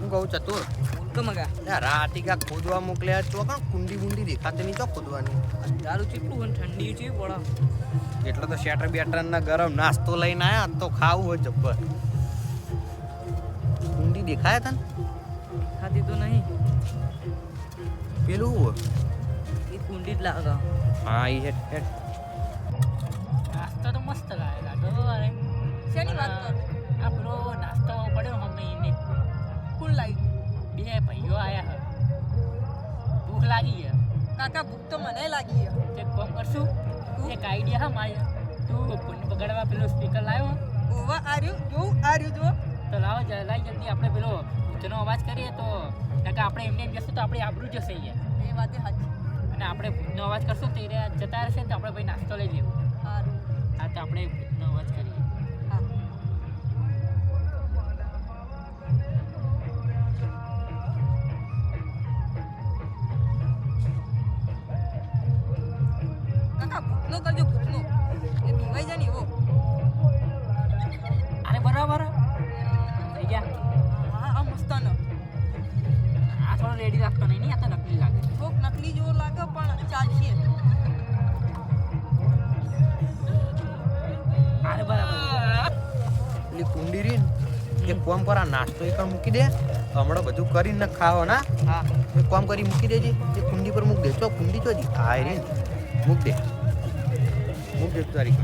હું કહું ચતુર. તો મગા. યાર રાતી કા ખોદવા મોકલ્યા તો કાં કુંડી બુંડી દેખાતી નહીં તો ખોદવાની? દારૂ કેટલું અને ઠંડી છે પડે. એટલે તો શેટર બેટર ના ગરમ નાસ્તો લઈને આયા તો ખાવું હોય જબ્બર. કુંડી દેખાય તને? ખાધી તો નહીં. પેલું એ કુંડી જ લાગે. હા એ હેઠ હેઠ. નાસ્તો તો મસ્ત લાગે લાગે શેની વાત કરો? કુલ લાવી બે ભાઈઓ આયા હે. ભૂખ લાગી હે. કાકા ભૂખ તો મને લાગી હે. તે કોમ કરશું. એક આઈડિયા હા મારી. તું ફોન બગાડવા પેલો સ્પીકર લાવ્યો ઓવા આર્યું જો આર્યું જો તો લાવો લાઈ જલ્દી. આપણે પેલો ભૂતનો અવાજ કરીએ તો. કાકા આપણે એમને એમ જશું તો આપણી આબરૂ જશે એ વાતે સાચી. અને આપણે ભૂતનો અવાજ કરશું તો એ જતા રહેશે તો આપણે ભાઈ નાસ્તો લઈ લેવું. સારું. હા તો આપણે ભૂતનો કરજો ભૂતનો. એ બીવાઈ જાય ને એવો. અરે બરાબર. થઈ ગયા. હા આ ન આ થોડો રેડી રાખતો નહીં નહીં? આ તો નકલી લાગે. કોક નકલી જેવો લાગે પણ ચાલશે. અરે બરાબર. પેલી કુંડી રીન એક કોમ પર આ નાસ્તો એક મૂકી દે. હમણાં બધું કરીને ખાવો ના? હા. એક કામ કરી મૂકી દેજે. એ કુંડી પર મૂક દે. ચો કુંડી ચોજી હા રીન. મૂક દે. મૂક દે તારી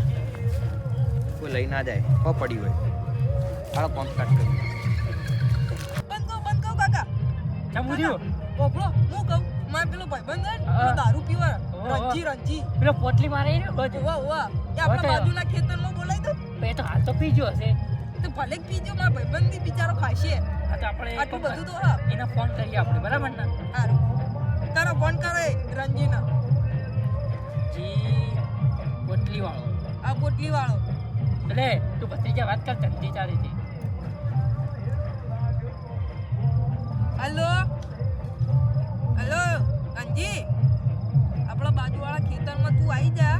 કોઈ લઈ ના જાય પ પડી હોય. હાલો પંપ કાટ કરી બંધ કહો બંધ કહો કાકા. ચમ ઉધ્યું ઓભળો હું કહું મારે પેલો ભાઈબંધ છે પેલો દારૂ પીવા રંજી રંજી. પેલો પોટલી મારે ને બધું ઓવા ઓવા એ આપણા. બાજુના ખેતરમાં બોલાય તો. એ તો હાલ તો પીજો હશે. તો ભલે પીજો મારા ભાઈબંધ બિચારો ખાશે. હા તો આપણે આટલું બધું તો હા. એને ફોન કરીએ આપણે બરાબર ને? સારું તારો ફોન કરે રંજીના. પોટલી વાળો આ પોટલી વાળો એટલે તું ભત્રીજા વાત કર ધંધી ચાલે છે. હલો? હલો આપણા બાજુવાળા ખેતરમાં તું આવી જા.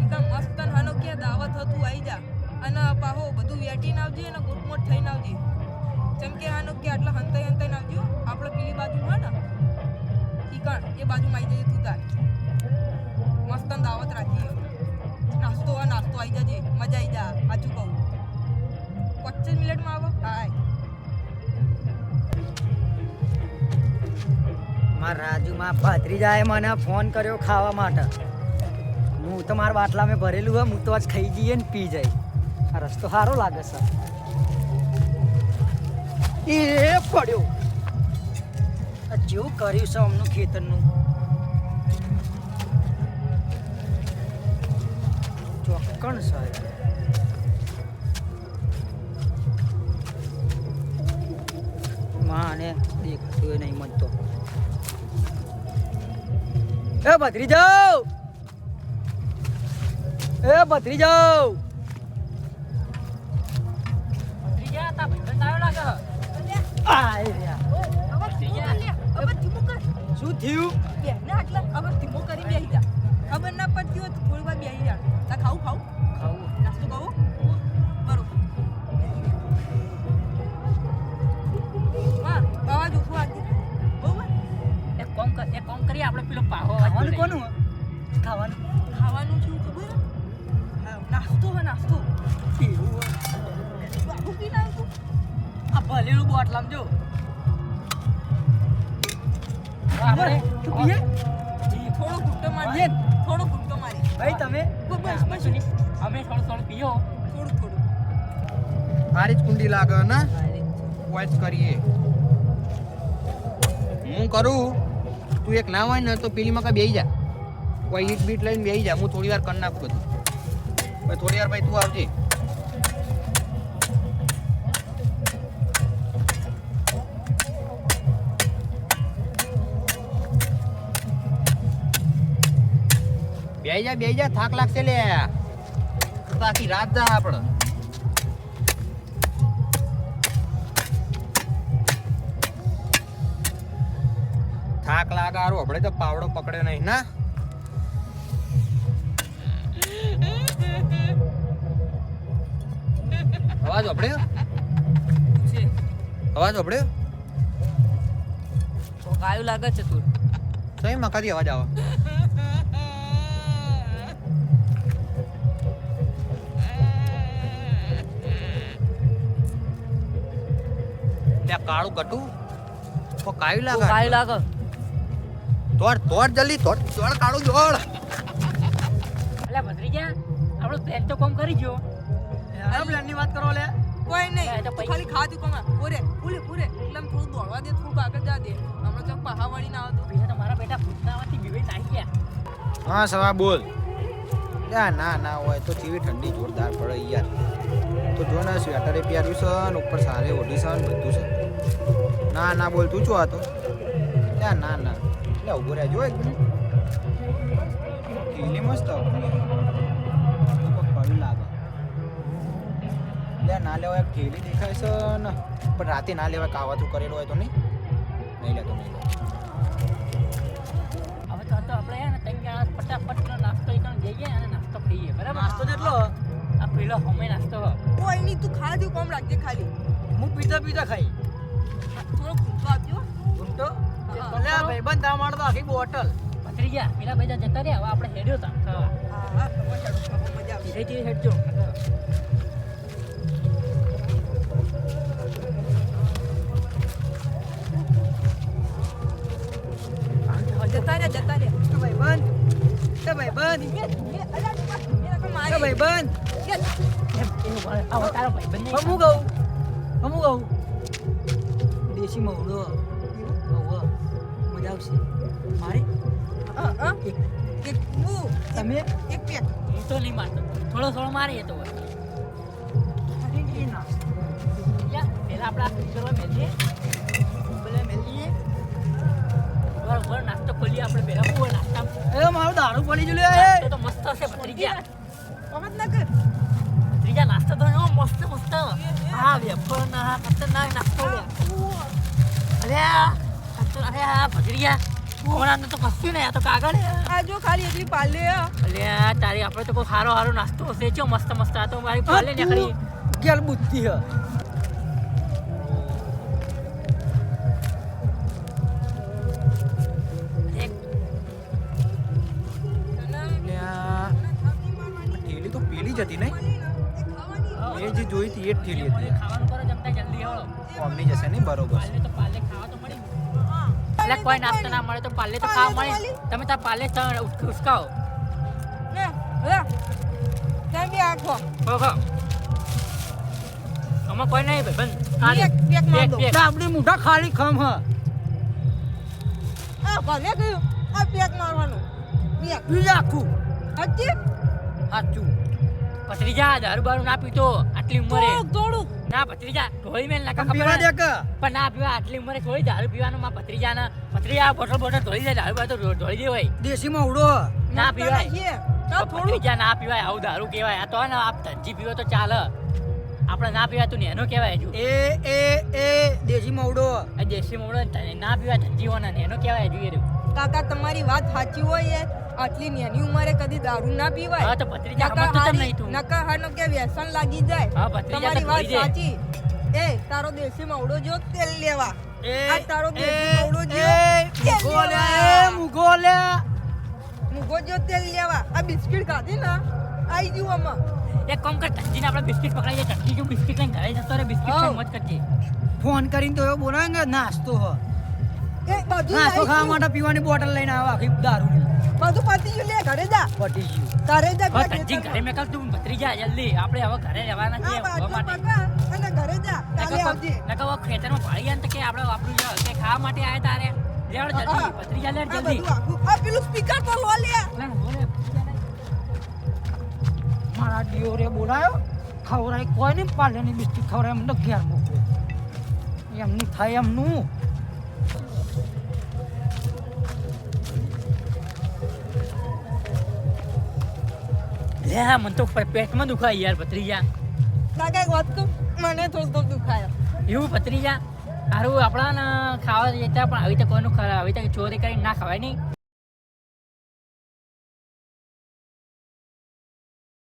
એકદમ મસ્ત હાનો કે દાવત હો તું આવી જા. અને પાહો બધું વેટીને આવજે અને ગુટમોટ થઈને આવજે. જેમ કે આનો કે આટલા હંતાઈ હંતાઈને આવજો આપણે પેલી બાજુ હોય ને ઠીકણ એ બાજુમાં આવી જજે તું તાર. મસ્ત દાવત રાખીએ સાચું પચીસ મિનિટમાં આવો? હાય મારા રાજુમાં ભત્રીજાએ મને ફોન કર્યો ખાવા માટે. હું તો મારા બાટલા મેં ભરેલું હોય, હું તો આજ ખાઈ જઈએ ને પી જાય આ રસ્તો સારો લાગે સર એ પડ્યો. જેવું કર્યું છે અમનું ખેતરનું. ચોક્કણ સર દેખાતું નહીં મન તો એ બત્રી જાઓ એ બત્રી જાઓ ભત્રીજા તા ભાઈબંધ આવ્યો લાગે? આય રહ્યા. શું થયું? ખબર ના પડતી હોય તો થોડી વાર બેસી જા. તા ખાવું ખાવું? ખાવું. નાસ્તો ખાવું? ખાવાનું. કોનું ખાવાનું? ખાવાનું શું ખબર? નાસ્તો હે નાસ્તો. એવું હે. પી નાખું. આ ભલેલું બોટલામ જો. આપણે થોડો ઘૂંટો મારી પીએ? થોડો ઘૂંટો મારી ભાઈ તમે? બસ બસ અમે અમે થોડું થોડું પીઓ. થોડું થોડું. તારી જ કુંડી લાગે ના? વોઇસ કરીએ. હું કરું? તું એક ના હોય ને તો પેલીમાં કા બેહી જા. કોઈ ઈટ બીટ લઈને બેહી જા. હું થોડી વાર કરી નાખું બધું. થોડી વાર ભાઈ તું આવજે. બેહી જા બેહી જા. થાક લાગશે લે. આખી રાત જા આપણે. થાક લાગે હારું આપણે તો પાવડો પકડ્યો નહીં ના? અવાજ આપણે અવાજ તો કાયું લાગે છે તું. સહી મકાથી અવાજ આવે. ત્યાં કાળું કટું. તો કાયું લાગે? કાયું લાગે. તોડ તોડ જલ્દી તોડ. તોડ કાઢું જોડ. એટલે ભત્રીજા આપણો પ્લાન તો કોમ કરી ગયો. પ્લાનની વાત કરો લે. કોઈ નહીં. તો ખાલી ખાધું કમા. પૂરે પૂરે પૂરે. એટલે આમ થોડું દોડવા દે થોડું આગળ જા દે. હમણાં તો પહા વળી ના આવતો બીજા તમારા બેટા ભૂતનાવાથી વિવેક નાહી ગયા. હા સવા બોલ. યા ના ના હોય તો કેવી ઠંડી જોરદાર પડે યાર. તો જો ને સ્વેટરે પહેર્યું છે ને ઉપર સારે ઓઢી છે ને બધું છે. ના ના બોલ તું શું તો? યા ના ના. લે ઊભો એક મિનિટ કેલી મસ્ત. કયું લાગે. લે ના લેવાય કેલી દેખાય છે ને. પણ રાતે ના લેવાય કાવાતું કરેલું હોય તો નહીં. નહીં લેતો નહીં હવે તો તો આપણે ને ત્રણ જણા ફટાફટ નાસ્તો એકણ જઈએ અને નાસ્તો ખાઈએ બરાબર? નાસ્તો જેટલો આ પેલો હમે નાસ્તો હ. કોઈ નહીં તું ખાધું કોમ રાખજે ખાલી. હું પીતા પીતા ખાઈ. થોડો ઘૂંટો આપજો. ઘૂંટો. ભલે આ ભાઈબંધ તા મારતો આખી બોટલ ગયા પેલા બધા જતા રહ્યા હવે આપણે હેડ્યો તા હા હા મજા આવશે, ધીરે ધીરે હેડજો જતા રહ્યા જતા રહ્યા ભાઈ બંધ મારી. ભાઈબંધ એ, એમ એનું વળ- આવો હમું કહું દેશી મવડો આવશે. મારી. એક હું, તમે? એક પેક. હું તો નહીં મારતો થોડો થોડો મારીએ તો પેલા આપણે ફ્રીઝરમાં મેલીએ. પેલા મેલીએ. ઊભા નાસ્તો ખોલીએ આપણે પેલા બહુ નાસ્તા એ મારું દારૂ પડી ગયું એ. તો મસ્ત હશે ભત્રીજા. અવાજ ના કર ભત્રીજા નાસ્તો તો એવો મસ્ત મસ્ત. હા વેફર ના હા ખતરનાક નાસ્તો અરે અરે આ તો કશું નહીં આ તો કાગળ આ જો ખાલી એકલી પાલે હે. અલે તારી આપણે તો કોઈ સારો સારો નાસ્તો હશે ચો મસ્ત મસ્ત આ તો મારી પાલે નીકળી. ગેલ બુદ્ધિ હ. હતી નહીં? એ જે જોઈ હતી એ જ ઠેલી હતી. ખાવાનું કરો જમતા જલ્દી હળો. કોમની જશે નહીં બરોબર તો પાલે ખાવા તો મળી એટલે કોઈ નાસ્તો ના મળે તો પાલે તો ખાવા મળે. તમે તાર પાલે તો ઉસ- ઉસકાવો. આમાં કોઈ નહીં ભાઈ બંધ. મોઢા પેક માર દો આપણી મુઠા ખાલી ખમ હ. આ ભલે ગયું આ પેક મારવાનું. પેક બીજા આખું. હજી સાચું જા દારૂ બારૂ ના પીતો. આટલી ઉંમરે. થોડુંક. ના ભત્રીજા ઢોળી મેલ નાખા પીવા દે કે? પણ ના પીવા આટલી ઉંમરે થોડી દારૂ પીવાનું? માં ભત્રીજા ના ભત્રીજા બોટલ બોટલ ધોઈ જાય દારૂ બાતો ધોઈ દે દેવાય. દેશી મવડો ના પીવાય. થોડુંક ભત્રીજા ના પીવાય આવું દારૂ કહેવાય. આ તો ને આપ ધનજી પીવો તો ચાલે. આપણે ના પીવાય તું નેનો કહેવાય હજુ. એ એ એ દેશી મવડો આ દેશી મોડો ના પીવા ધનજી હોના નેનો કહેવાય હજુ એ. કાકા તમારી વાત સાચી હોય યાર આટલી નેની ઉંમરે કદી દારૂ ના પીવાય? હા તો ભત્રીજા કેમ હારી- નહીં તું. નકર હારનો કે વ્યસન લાગી જાય? હા ભત્રીજા તમારી વાત સાચી. એ તારો દેશી મવડો જો તેલ લેવા. એ આ તારો દેશી મવડો જો એ તેલ મુગો જો તેલ લેવા. આ બિસ્કિટ ખાધી ના? આઈ ગયું આમાં. એક કામ કર ધનજીને આપણે બિસ્કિટ પકડાઈ જાય ધનજી જો બિસ્કિટ લઈને ઘરે જતો રે બિસ્કિટ છે મત કરજે. ફોન કરીને તો એવો બોલાવે નાસ્તો હો. નાસ્તો ખાવા માટે પીવાની બોટલ લઈને આવે આખી દારૂની. બધું પતી ગયું. લે ઘરે જા. પટી ગયું. તારે જા હવે ઘરે જા. ઘરે મેં કાલ તું ભત્રીજા જલ્દી. આપણે હવે ઘરે રહેવાના આ છીએ હવે માટે. અને ઘરે જા. કાલે આવજે. નકા હવે ખેતરમાં પાડી ગયા ને કે આપણે વાપરું છે કે ખાવા માટે આયા તારે? લેવડ જલ્દી. ભત્રી જા લેવડ જલ્દી. આ પેલું સ્પીકર તો લો. લે. મારા ડિયોરે બોલાયો ખવરાય કોઈ નહીં પાલેની બિસ્કિટ ખવડાય એમને ઘેર મૂકવું એમની થાય એમનું. લે મને તો પેટમાં દુખાય યાર ભત્રીજા. કાકા એક વાત કહું મને થોડું થોડું દુખાય. એવું ભત્રીજા? સારું આપણા ખાવા જતા પણ આવી રીતે કોઈનું ખરા આવી રીતે ચોરી કરીને ના ખવાય નહીં.